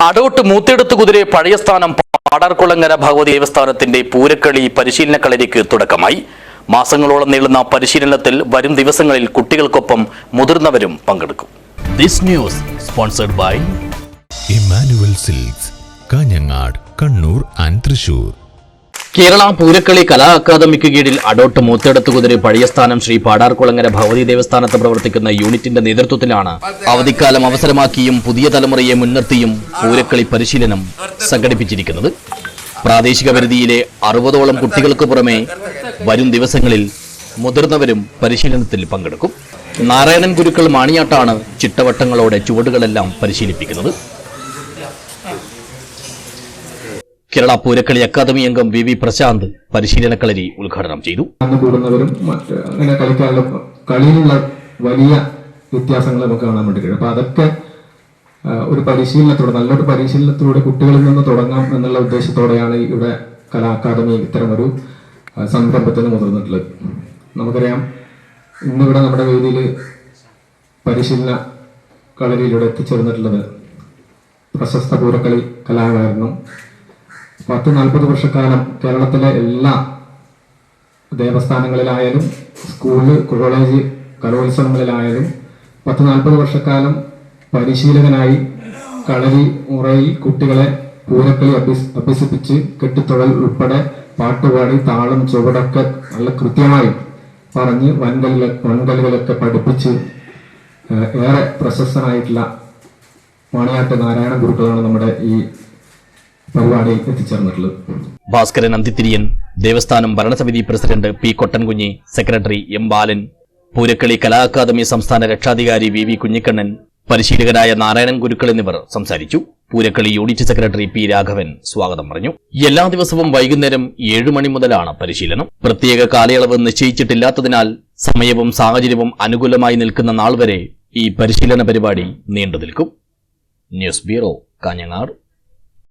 അടോട്ട് മൂത്തെടുത്ത് കുതിരെ പഴയ സ്ഥാനം പാടാർകുളങ്ങര ഭഗവതി ദേവസ്ഥാനത്തിന്റെ പൂരക്കളി പരിശീലന കളരിക്ക് തുടക്കമായി. മാസങ്ങളോളം നീളുന്ന പരിശീലനത്തിൽ വരും ദിവസങ്ങളിൽ കുട്ടികൾക്കൊപ്പം മുതിർന്നവരും പങ്കെടുക്കും. This news sponsored by Emmanuel Silks Kanhangad Kannur and Thrissur Kerala Poorakkali Kala academic കീഴിൽ അടോട്ട് മൂത്തെടുത്ത് കുതിരി പഴയ സ്ഥാനം ശ്രീ പാടാർകുളങ്ങര ഭഗവതി ദേവസ്ഥാനത്ത് പ്രവർത്തിക്കുന്ന യൂണിറ്റിന്റെ നേതൃത്വത്തിലാണ് അവധിക്കാലം അവസരമാക്കിയും പുതിയ തലമുറയെ മുൻനിർത്തിയും പൂരക്കളി പരിശീലനം സംഘടിപ്പിച്ചിരിക്കുന്നത്. പ്രാദേശിക പരിധിയിലെ അറുപതോളം കുട്ടികൾക്ക് പുറമെ വരും ദിവസങ്ങളിൽ മുതിർന്നവരും പരിശീലനത്തിൽ പങ്കെടുക്കും. നാരായണൻ ഗുരുക്കൾ മാണിയാട്ടാണ് ചിട്ടവട്ടങ്ങളോടെ ചുവടുകളെല്ലാം പരിശീലിപ്പിക്കുന്നത്. കേരള പൂരക്കളി അക്കാദമി അംഗം വി വി പ്രശാന്ത് പരിശീലന കളരി ഉദ്ഘാടനം ചെയ്തു. അങ്ങനെ കളിയിലുള്ള വലിയ വ്യത്യാസങ്ങൾ നമുക്ക് കാണാൻ വേണ്ടി കഴിയും. അപ്പൊ അതൊക്കെ ഒരു പരിശീലനത്തോടെ നല്ലൊരു പരിശീലനത്തിലൂടെ കുട്ടികളിൽ നിന്ന് തുടങ്ങാം എന്നുള്ള ഉദ്ദേശത്തോടെയാണ് ഇവിടെ കലാ അക്കാദമി ഇത്തരമൊരു സംരംഭത്തിന് മുതിർന്നിട്ടുള്ളത്. നമുക്കറിയാം ഇന്നിവിടെ നമ്മുടെ വേദിയിൽ പരിശീലന കളരിയിലൂടെ എത്തിച്ചേർന്നിട്ടുള്ളത് പ്രശസ്ത പൂരക്കളി കലാകാരനും പത്ത് നാൽപ്പത് വർഷക്കാലം കേരളത്തിലെ എല്ലാ ദേവസ്ഥാനങ്ങളിലായാലും സ്കൂൾ കോളേജ് കലോത്സവങ്ങളിലായാലും പത്ത് നാൽപ്പത് വർഷക്കാലം പരിശീലകനായി കളരി മുറയിൽ കുട്ടികളെ പൂരക്കളി അഭ്യസ് അഭ്യസിപ്പിച്ച് കെട്ടിത്തുഴൽ ഉൾപ്പെടെ പാട്ടുപാടി താളം ചുവടൊക്കെ നല്ല കൃത്യമായി പറഞ്ഞ് വൻകലികൾ വൻകലുകളൊക്കെ പഠിപ്പിച്ച് ഏറെ പ്രശസ്തനായിട്ടുള്ള മണിയാട്ട് നാരായണ ഗുരുക്കളാണ് നമ്മുടെ ഈ ഭാസ്കരൻ അന്തിത്തിരിയൻ ദേവസ്ഥാനം ഭരണസമിതി president P Kottankunhi secretary M Balan Poorakkali കലാ അക്കാദമി സംസ്ഥാന രക്ഷാധികാരി വി വി കുഞ്ഞിക്കണ്ണൻ പരിശീലകരായ നാരായണൻ ഗുരുക്കൾ എന്നിവർ സംസാരിച്ചു. Poorakkali unit secretary P Raghavan സ്വാഗതം പറഞ്ഞു. എല്ലാ ദിവസവും വൈകുന്നേരം ഏഴു മണി മുതലാണ് പരിശീലനം. പ്രത്യേക കാലയളവ് നിശ്ചയിച്ചിട്ടില്ലാത്തതിനാൽ സമയവും സാഹചര്യവും അനുകൂലമായി നിൽക്കുന്ന നാൾ വരെ ഈ പരിശീലന പരിപാടി നീണ്ടു നിൽക്കും. News bureau Kanhangad.